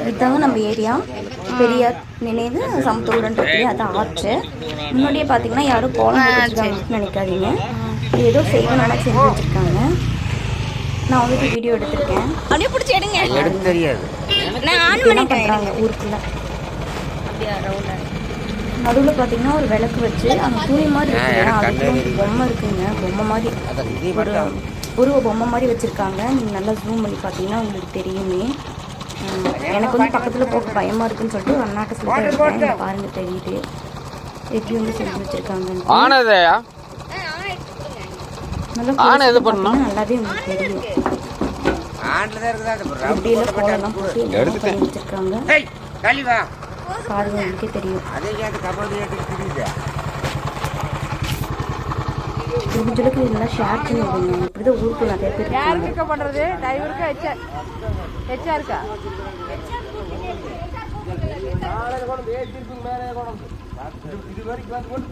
இதுதாங்க நம்ம ஏரியா. பெரியார் நினைவு சமத்துவடன் இருக்கு அதான் ஆற்று. முன்னாடியே பார்த்தீங்கன்னா யாரும் கோலம் வச்சுருக்காங்கன்னு நினைக்காதீங்க. இது ஏதோ செய்வனால செஞ்சு வச்சுருக்காங்க. நான் வந்துட்டு வீடியோ எடுத்திருக்கேன். அப்படியே பிடிச்சி எடுங்க. எடுக்க தெரியாது. நான் ஆன் பண்ணிட்டேன். பண்ணுறாங்க ஊருக்குள்ள. அப்படியா நடுவில் பார்த்தீங்கன்னா ஒரு விளக்கு வச்சு அந்த துணி மாதிரி இருக்குங்க அதுக்கும் கண்ணே பொம்மை இருக்குங்க. பொம்மை மாதிரி. ஒரு உருவ பொம்மை மாதிரி வச்சுருக்காங்க. நீங்கள் நல்லா ஜூம் பண்ணி பார்த்தீங்கன்னா உங்களுக்கு தெரியுமே. எனக்கு வந்து பக்கத்தில் போக பயமாக இருக்குன்னு சொல்லிட்டு அண்ணாட்ட சொல்லிட்டு பாருங்க தெரியுது. எப்படி வந்து செஞ்சு வச்சுருக்காங்க ஆனதையா ஆனை எது பண்ணணும்? பண்ணி நல்லாவே உங்களுக்கு தெரியும். round இப்படியெல்லாம் போட்டு வச்சுருக்காங்க. பாருங்க உங்களுக்கே தெரியும். முடிஞ்சளவுக்கு இதெல்லாம் ஷேர் பண்ணி விடுங்க இப்படி தான் ஊருக்கு நிறைய பேர் இருக்க பண்றது? டிரைவருக்கு எச்சா எச்சா இருக்கா? இது வரைக்கும்